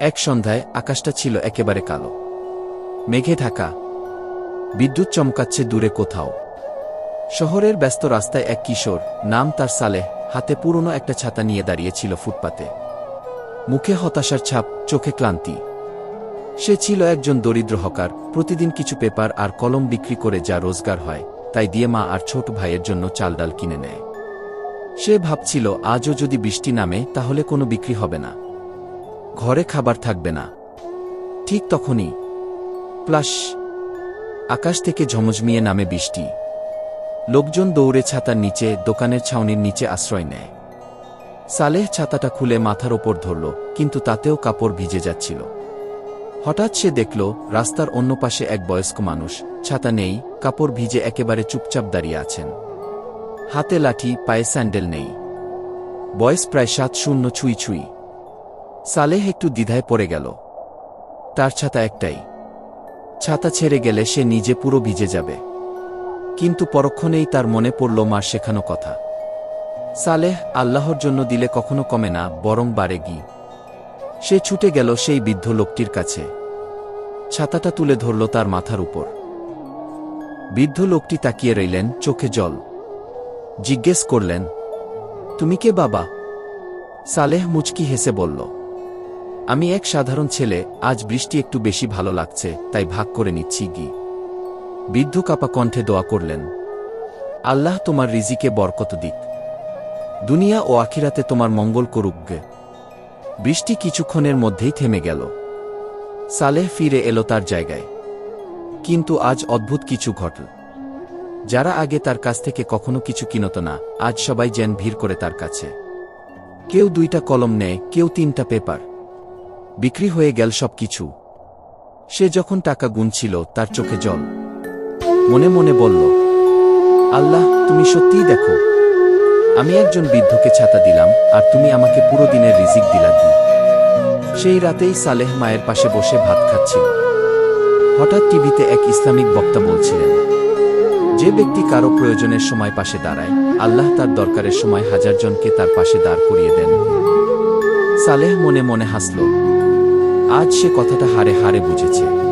এক সন্ধ্যায় আকাশটা ছিল একেবারে কালো। মেঘে ঢাকা। বিদ্যুৎ চমকাচ্ছে দূরে কোথাও। শহরের ব্যস্ত রাস্তায় এক কিশোর, নাম তার সালেহ, হাতে পুরনো একটা ছাতা নিয়ে দাঁড়িয়েছিল ফুটপাতে। মুখে হতাশার ছাপ, চোখে ক্লান্তি। সে ছিল একজন দরিদ্র হকার, প্রতিদিন কিছু পেপার আর কলম বিক্রি করে যা রোজগার হয়, তাই দিয়ে মা আর ছোট ভাইয়ের জন্য চাল ডাল কিনে নেয়। সে ভাবছিল, আজও যদি বৃষ্টি নামে, তাহলে কোনো বিক্রি হবে না। ঘরে খাবার থাকবে না। ঠিক তখনই প্লাস আকাশ থেকে ঝমঝমিয়ে নামে বৃষ্টি। লোকজন দৌড়ে ছাতার নিচে, দোকানের ছাউনির নিচে আশ্রয় নেয়। সালেহ ছাতাটা খুলে মাথার ওপর ধরল, কিন্তু তাতেও কাপড় ভিজে যাচ্ছিল। হঠাৎ সে দেখল, রাস্তার অন্য পাশে এক বয়স্ক মানুষ, ছাতা নেই, কাপড় ভিজে একেবারে চুপচাপ দাঁড়িয়ে আছেন। হাতে লাঠি, পায়ে স্যান্ডেল নেই। বয়স প্রায় সাত, শূন্য, ছুঁই ছুঁই। সালেহ একটু দ্বিধায় পড়ে গেল। তার ছাতা একটাই। ছাতা ছেড়ে গেলে সে নিজে পুরো ভিজে যাবে। কিন্তু পরক্ষণেই তার মনে পড়ল মার শেখানো কথা। সালেহ আল্লাহর জন্য দিলে কখনো কমে না, বরং বাড়ে গি। সে ছুটে গেল সেই বৃদ্ধ লোকটির কাছে। ছাতাটা তুলে ধরল তার মাথার উপর। বৃদ্ধ লোকটি তাকিয়ে রইলেন, চোখে জল। জিজ্ঞেস করলেন, তুমি কে বাবা? সালেহ মুচকি হেসে বলল আমি এক সাধারণ ছেলে, আজ বৃষ্টি একটু বেশি ভালো লাগছে, তাই ভাগ করে নিচ্ছি গি। বৃদ্ধ কাপা কণ্ঠে দোয়া করলেন, আল্লাহ তোমার রিজিকে বরকত দিক। দুনিয়া ও আখিরাতে তোমার মঙ্গল করুক বৃষ্টি কিছুক্ষণের মধ্যেই থেমে গেল। সালেহ ফিরে এলো তার জায়গায়। কিন্তু আজ অদ্ভুত কিছু ঘটল। যারা আগে তার কাছ থেকে কখনো কিছু কিনত না, আজ সবাই যেন ভিড় করে তার কাছে। কেউ দুইটা কলম নেয়, কেউ তিনটা পেপার। বিক্রি হয়ে গেল সব কিছু সে যখন টাকা গুনছিল, তার চোখে জল। মনে মনে বলল, আল্লাহ, তুমি সত্যিই দেখো, আমি একজন বৃদ্ধকে ছাতা দিলাম, আর তুমি আমাকে পুরো দিনের রিজিক দিলা দি সেই রাতেই সালেহ মায়ের পাশে বসে ভাত খাচ্ছিল। হঠাৎ টিভিতে এক ইসলামিক বক্তা বলছিলেন, যে ব্যক্তি কারও প্রয়োজনের সময় পাশে দাঁড়ায়, আল্লাহ তার দরকারের সময় হাজার জনকে তার পাশে দাঁড় করিয়ে দেন। সালেহ মনে মনে হাসল আজ সে কথাটা হারে হারে বুঝেছে।